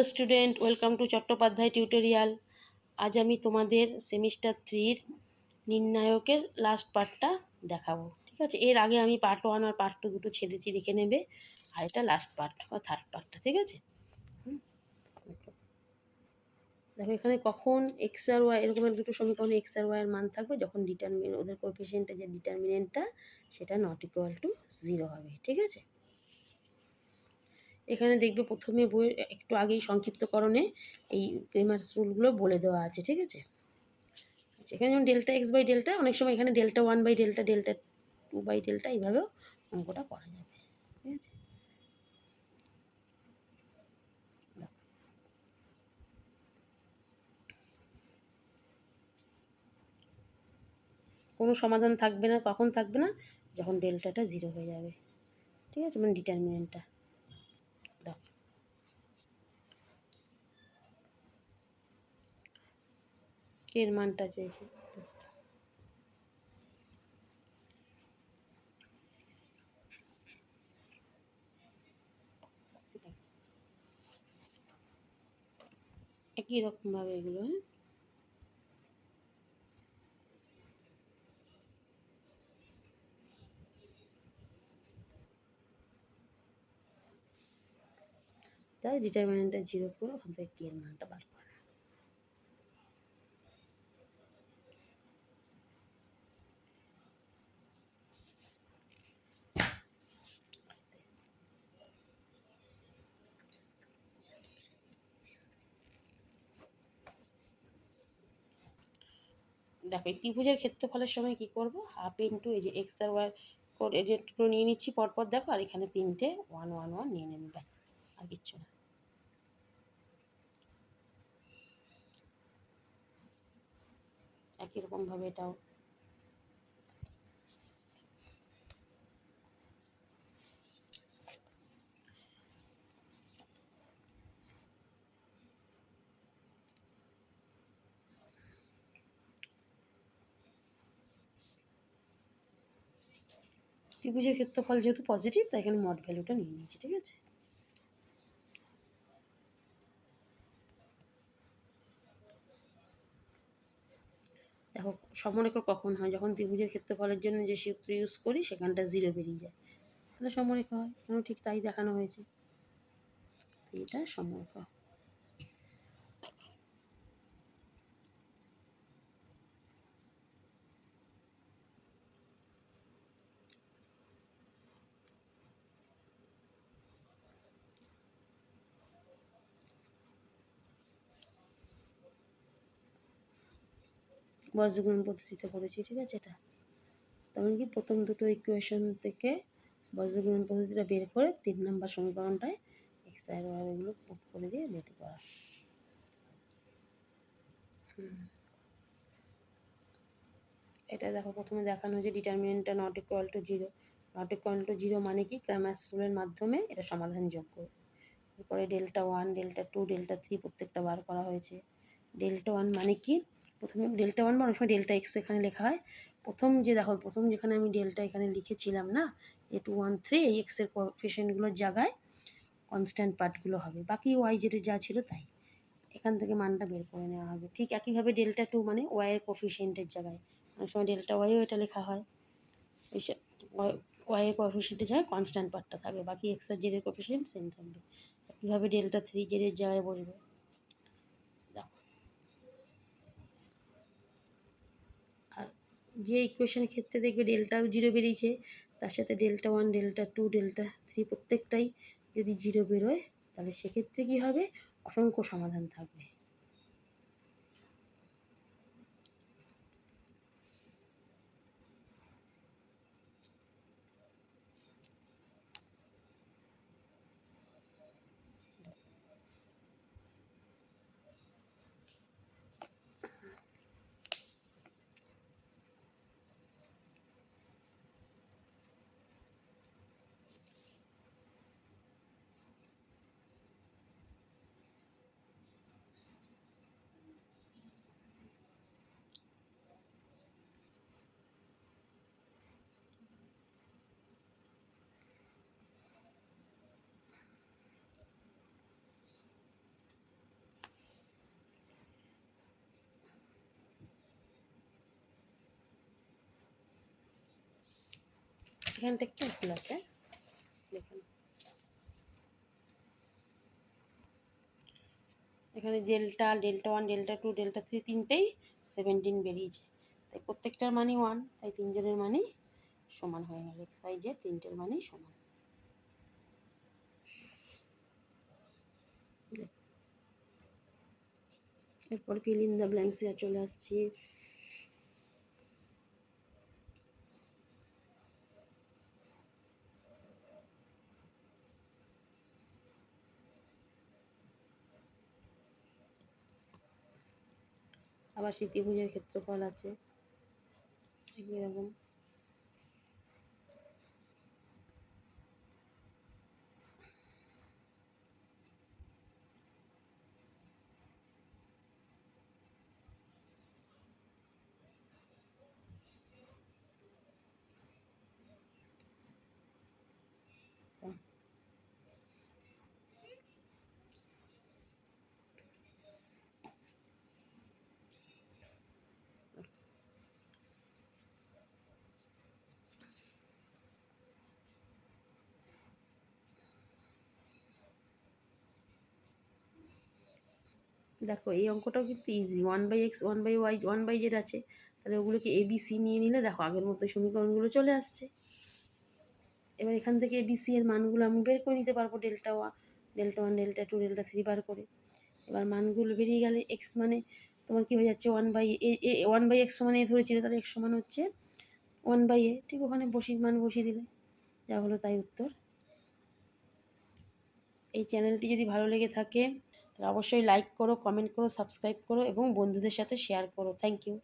Hello student welcome to Chattopadhyay tutorial আজ আমি তোমাদের সেমিস্টার থ্রির নির্ণায়কের লাস্ট পার্টটা দেখাবো। ঠিক আছে? এর আগে আমি পার্ট ওয়ান আর পার্ট টু দুটো ছেড়েছি, দেখে নেবে। আর এটা লাস্ট পার্ট বা থার্ড পার্টটা ঠিক আছে? দেখো। এখানে কখন এক্স আর ওয়াই এরকমের দুটো সমীকরণে এক্স আর ওয়াই এর মান থাকবে, যখন ডিটারমিন ওদের কোএফিসিয়েন্টের যে ডিটারমিনেন্টটা সেটা নট ইকুয়াল টু জিরো হবে, ঠিক আছে? এখানে দেখবে প্রথমে বইয়ের একটু আগেই সংক্ষিপ্তকরণে এই প্রেমার্স রুলগুলো বলে দেওয়া আছে ঠিক আছে? আচ্ছা, এখানে যেমন ডেল্টা এক্স বাই ডেল্টা অনেক সময় এখানে delta one by delta delta two by delta এইভাবেও অঙ্কটা করা যাবে ঠিক আছে? কোনো সমাধান থাকবে না কখন থাকবে না যখন ডেল্টাটা জিরো হয়ে যাবে ঠিক আছে? মানে ডিটারমিনেন্টটা এর মানটা চেয়েছে। একই রকম ভাবে এগুলো হ্যাঁ তাই ডিটারমিনেন্টটা জিরো করে ওখান থেকে টি এর মানটা বার করে দেখো, এই ত্রিভুজের ক্ষেত্রফলের সময় কি করব? হাফ ইন্টু এই যে এক্স আর ওয়াই কোড এই যে নিয়ে নিচ্ছি পরপর, দেখো, আর এখানে তিনটে ওয়ান ওয়ান ওয়ান নিয়ে নেন ব্যাস, আর কিচ্ছু না। একই রকমভাবে এটাও ত্রিভুজের ক্ষেত্রফল যেহেতু পজিটিভ তাই এখানে মড ভ্যালুটা নিয়ে নিয়েছি, ঠিক আছে? দেখো সমরেখা কখন হয়? যখন ত্রিভুজের ক্ষেত্রফলের জন্য যে সূত্র ইউজ করি, সেখানটা জিরো বেরিয়ে যায়। তাহলে সমরেখা হয়। কেন? ঠিক তাই দেখানো হয়েছে। এটা সমরেখা বজ্রগুণন পদ্ধতিতে করেছি, ঠিক আছে এটা? তেমন কি প্রথম দুটো ইকুয়েশন থেকে বজ্রগুণন পদ্ধতিটা বের করে তিন নম্বর সমীকরণটায় এক্স আর ওয়াই এগুলো পুট করে দিয়ে বের করা। এটা দেখো প্রথমে দেখানো যে ডিটারমিনেন্টটা not equal to zero not equal to zero মানে কি? ক্রামাস রুলের মাধ্যমে এটা সমাধানযোগ্য। এরপরে delta one delta two delta three প্রত্যেকটা বার করা হয়েছে। ডেল্টা ওয়ান মানে কি? প্রথমে ডেল্টা ওয়ান বা অনেক সময় ডেল্টা এক্স এখানে লেখা হয়। প্রথম যে দেখো, প্রথম যেখানে আমি ডেল্টা এখানে লিখেছিলাম না এ টু ওয়ান থ্রি এই এক্সের কোফিসিয়েন্টগুলোর জায়গায় কনস্ট্যান্ট পার্টগুলো হবে। বাকি ওয়াই যেটা যা ছিল তাই। এখান থেকে মানটা বের করে নেওয়া হবে। ঠিক একইভাবে ডেল্টা টু মানে ওয়াইয়ের কোফিসিয়েন্টের জায়গায়। অনেক সময় ডেল্টা ওয়াইও এটা লেখা হয়। ওই ওয়াইয়ের কোফিসিয়েন্টের জায়গায় কনস্ট্যান্ট পার্টটা থাকবে। বাকি এক্স আর জেডের কোফিসিয়েন্ট সেম থাকবে। একইভাবে ডেল্টা থ্রি জেডের জায়গায় বসবে দেখো আর যে ইকুয়েশনের ক্ষেত্রে দেখবে ডেল্টাও জিরো বেরিয়েছে, তার সাথে delta one delta two delta three প্রত্যেকটাই যদি জিরো বেরোয়, তাহলে সেক্ষেত্রে কী হবে? অসংখ্য সমাধান থাকবে। এখানটা একটু ভুল আছে। এখানে delta delta one, delta two, delta three তিনটেই সেভেন্টিন বেরিয়েছে। তাই প্রত্যেকটার মানই ওয়ান তাই তিনজনের মানই সমান হয়ে গেল। এক্স ওয়াই তিনটের মানই সমান। এরপর ফিল ইন দ্য ব্ল্যাঙ্কসে চলে আসছি। আবার স্মৃতিভুজের ক্ষেত্রফল আছে। এরকম। রকম দেখো, এই অঙ্কটাও কিন্তু easy one by x one by y one by z আছে। তাহলে ওগুলোকে এ বি সি নিয়ে নিলে, দেখো, আগের মতো সমীকরণগুলো চলে আসছে। এবার এখান থেকে এ বি সি এর মানগুলো আমি বের করে নিতে পারব delta one delta one delta two delta three বার করে। এবার মানগুলো বেরিয়ে গেলে এক্স মানে তোমার কী হয়ে যাচ্ছে? One by a one by x সমান এ ধরেছিল, তাহলে এক্স সমান হচ্ছে ওয়ান বাই এ ঠিক ওখানে বসি মান বসিয়ে দিলে, যা হলো তাই উত্তর। এই চ্যানেলটি যদি ভালো লেগে থাকে অবশ্যই লাইক করো কমেন্ট করো সাবস্ক্রাইব করো এবং বন্ধুদের সাথে শেয়ার করো। Thank you